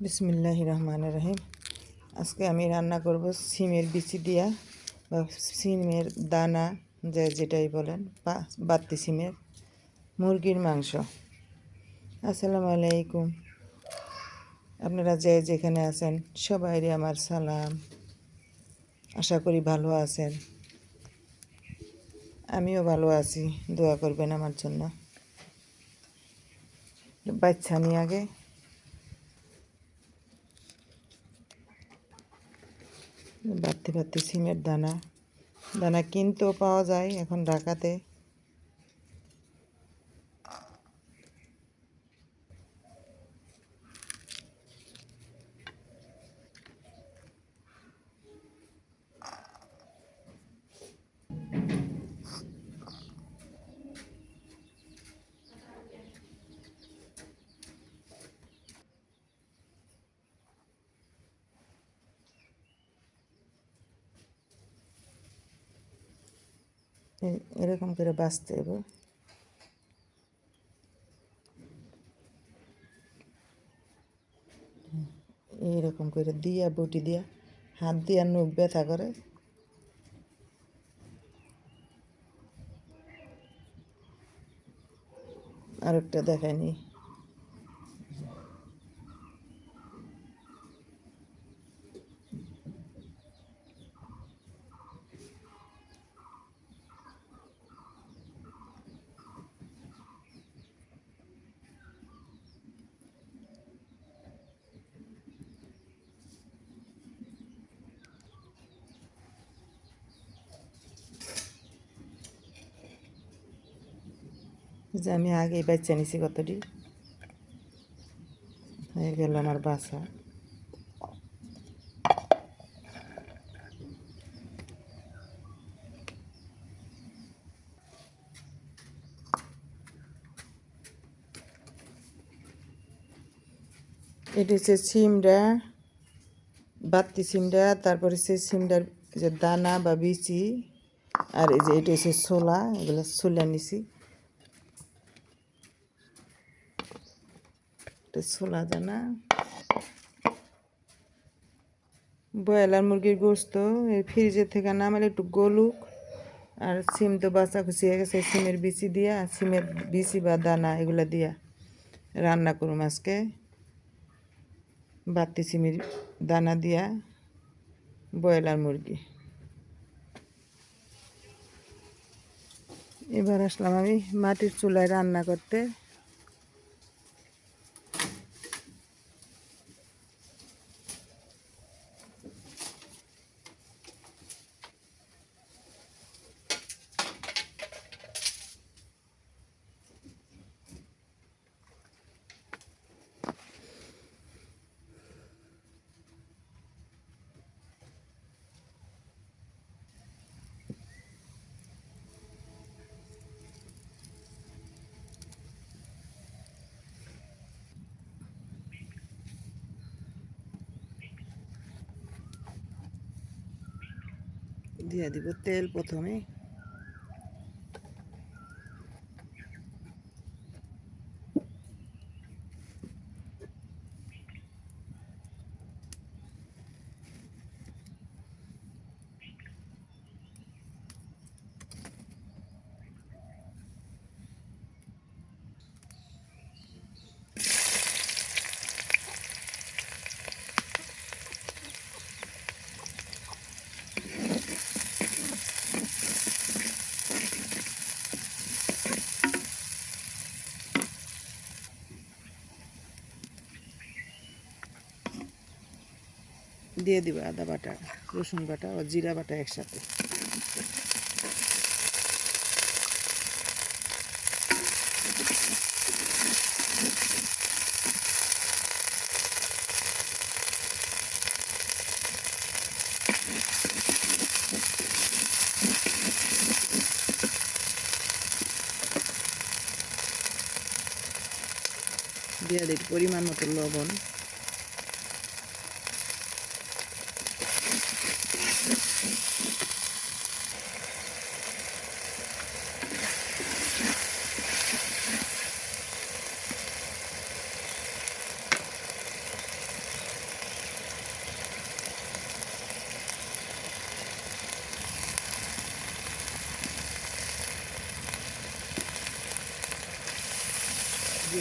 বিসমিল্লাহ রহমান রহিম। আজকে আমি রান্না করব সিমের বিচি দিয়া বা সিমের দানা যে যেটাই বলেন, বা বাত্তি সিমের মুরগির মাংস। আসসালামু আলাইকুম। আপনারা যে যেখানে আছেন, সবাইরে আমার সালাম। আশা করি ভালো আছেন। আমিও ভালো আছি, দোয়া করবেন আমার জন্য। বাচ্চা নিয়ে আগে বাড়তি পাচ্ছি সিমের দানা। দানা কিনতেও পাওয়া যায় এখন ঢাকাতে। এরকম করে বাঁচতে হবে। এরকম করে দিয়া, বটি দিয়া, হাত দিয়া নখ ব্যথা করে। আরেকটা দেখায়নি যে আমি আগেই বাচ্চা নিছি কতটি? হয়ে গেল আমার বাসা এটা হচ্ছে সিমড়া, বাত্তি সিমড়া, তারপরে হচ্ছে সিমড়ার যে দানা বা বিচি, আর এই যে এটা হচ্ছে ছোলা, এগুলো ছোলা নিছি। এটা ছোলা দানা। ব্রয়লার মুরগির গোস্ত, এই ফ্রিজের থেকে নামালে একটু গলুক। আর সিম তো বাচ্চা খুশি হয়ে গেছে সিমের বিচি দিয়া, সিমের বিচি বা দানা এগুলো দিয়া রান্না করুম আজকে। বাতি সিমের দানা দিয়া ব্রয়লার মুরগি। এবার আসলাম আমি মাটির চুলায় রান্না করতে। দিয়ে দিব তেল প্রথমে। দিয়ে দিব আদা বাটা, রসুন বাটা ও জিরা বাটা একসাথে। দিয়ে দিই পরিমাণ মতো লবণ।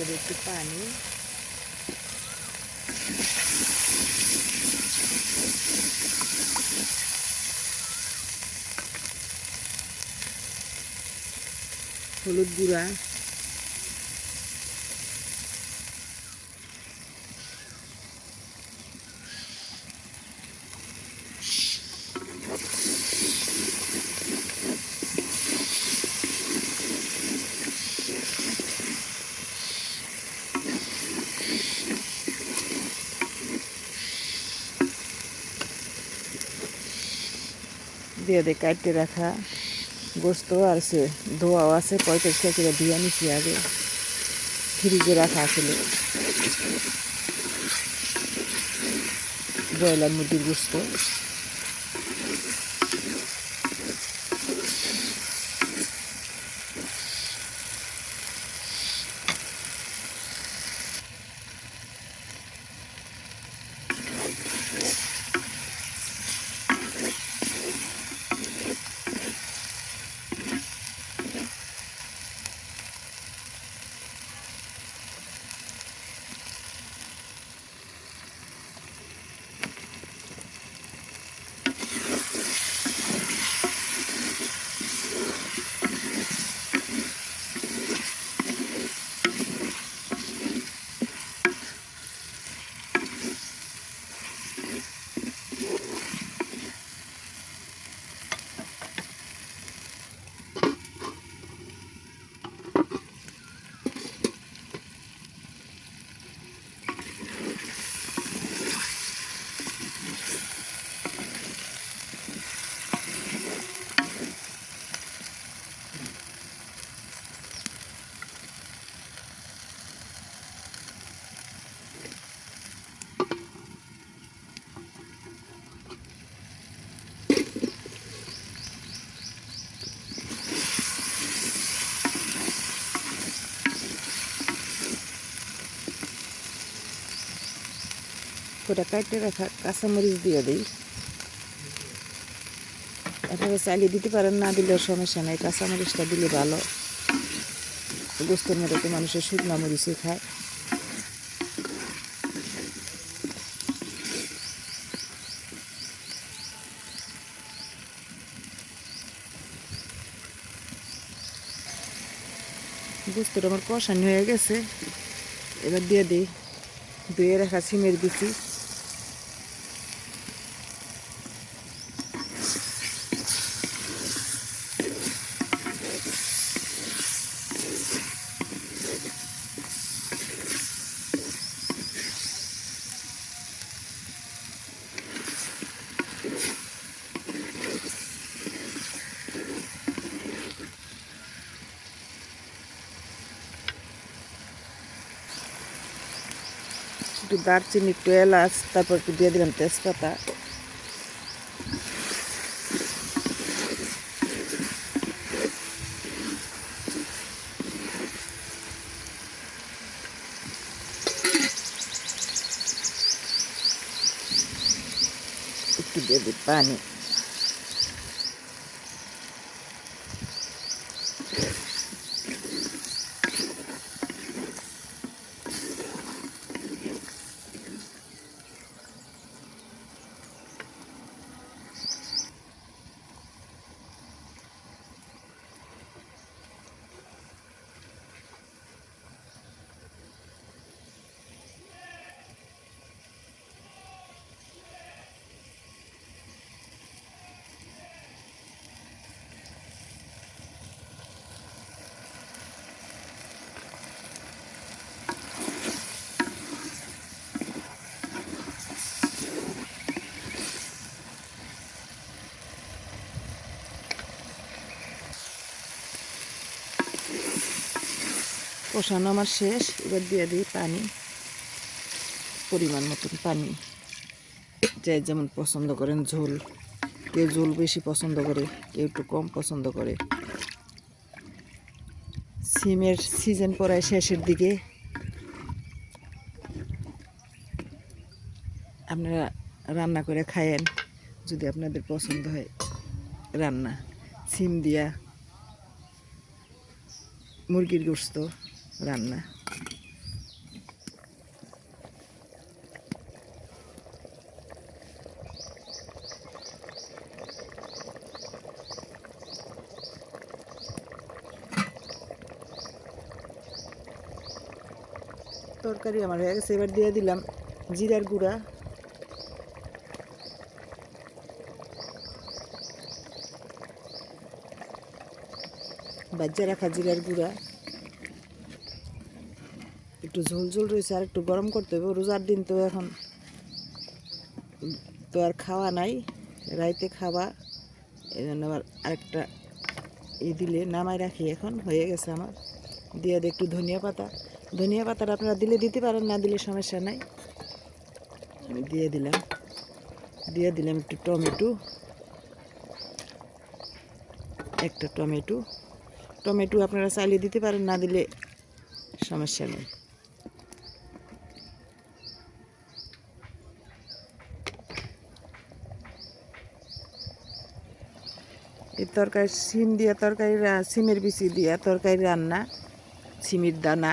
দিয়ে দিই একটু পানি হলুদ গুঁড়া দিয়ে দিয়ে কাটতে রাখা গোস্ত আছে, ধোয়াও আছে পঁয়ত্রিশ করে দিয়ে নিছি আগে। ফ্রিজে রাখা আসলে। ব্রয়লার মুরগির গোস্ত। ওটা কাটতে রাখা কাঁচামরিচ দিয়ে দিই। এভাবে চালিয়ে দিতে পারেন, না দিলেও সমস্যা নেই। কাঁচামরিচটা দিলে ভালো। গোস্তের মধ্যে তো মানুষের শুকনো মরিচই খায়। গোস্তটা আমার কষানি হয়ে গেছে। এবার দিয়ে দিই। ধুয়ে রাখা সিমের বিচি একটু দারচিনি একটু এলাচ তারপর একটু দিয়ে দিলাম তেজপাতা। একটু দিয়ে দিই পানি। কষানো আমার শেষ। এবার দিয়ে দিই পানি, পরিমাণ মতন পানি। যে যেমন পছন্দ করেন ঝোল। কেউ ঝোল বেশি পছন্দ করে, কেউ একটু কম পছন্দ করে। সিমের সিজন পড়ায় শেষের দিকে। আপনারা রান্না করে খায়েন, যদি আপনাদের পছন্দ হয় রান্না। সিম দিয়া মুরগির গোস্ত। রান্না তরকারি আমার হয়ে গেছে এবার দিয়ে দিলাম জিরার গুঁড়া। বাজ্যা রাখা জিরার গুঁড়া। একটু ঝোল ঝোল রয়েছে আর একটু গরম করতে হবে, রোজার দিন তো এখন তো আর খাওয়া নাই, রাইতে খাওয়া এই জন্য আবার আরেকটা ই দিলে নামাই রাখি এখন, হয়ে গেছে আমার। দিয়ে একটু ধনিয়া পাতা। ধনিয়া পাতাটা আপনারা দিলে দিতে পারেন, না দিলে সমস্যা নাই। আমি দিয়ে দিলাম। দিয়ে দিলাম একটু টমেটো। একটা টমেটো। টমেটো আপনারা চালিয়ে দিতে পারেন, না দিলে সমস্যা নেই। তরকারি, সিম দিয়া তরকারি সিমের বিচি দিয়া তরকারি রান্না, সিমের দানা।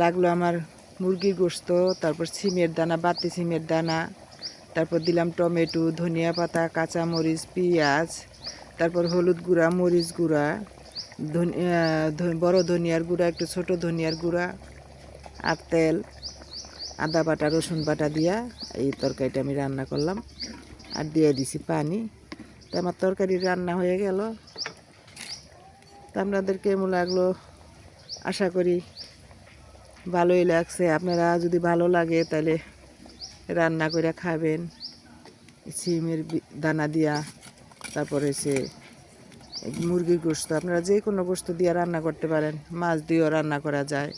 লাগল আমার মুরগির গোস্ত, তারপর সিমের দানা বাতি সিমের দানা, তারপর দিলাম টমেটো, ধনিয়া পাতা কাঁচা মরিচ পেঁয়াজ, তারপর হলুদ গুঁড়া, মরিচ গুঁড়া বড় ধনিয়ার গুঁড়া, একটু ছোট ধনিয়ার গুঁড়া, আর তেল, আদা বাটা, রসুন বাটা দিয়া এই তরকারিটা আমি রান্না করলাম। আর দিয়ে দিছি পানি। তো আমার তরকারি রান্না হয়ে গেল। তো আপনাদের কেমন লাগল? আশা করি ভালোই লাগছে। আপনারা যদি ভালো লাগে তাহলে রান্না করে খাবেন। সিমের দানা দিয়া, তারপরে সে মুরগির গোস্ত। আপনারা যে কোনো গোস্ত দিয়ে রান্না করতে পারেন। মাছ দিয়েও রান্না করা যায়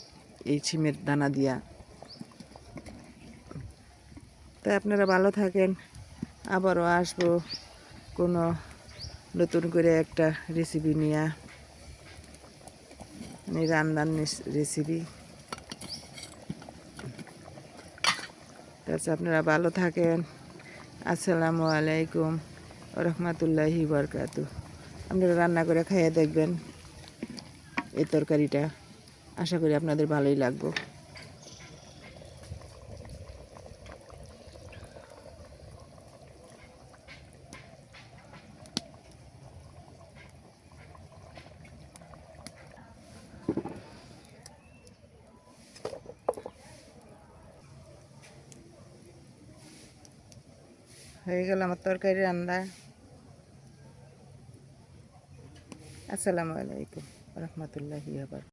এই সিমের দানা দিয়া। তাই আপনারা ভালো থাকেন। আবারও আসব। কোনো নতুন করে একটা রেসিপি নিয়ে মানে রান্নার রেসিপি তাছাড়া আপনারা ভালো থাকেন। আসসালামু আলাইকুম রহমতুল্লাহি বরকাতু আপনারা রান্না করে খাইয়ে দেখবেন এই তরকারিটা। আশা করি আপনাদের ভালোই লাগবে। হয়ে গেল আমার তরকারি রান্না। আসসালামু আলাইকুম রহমতুল্লাহি আবার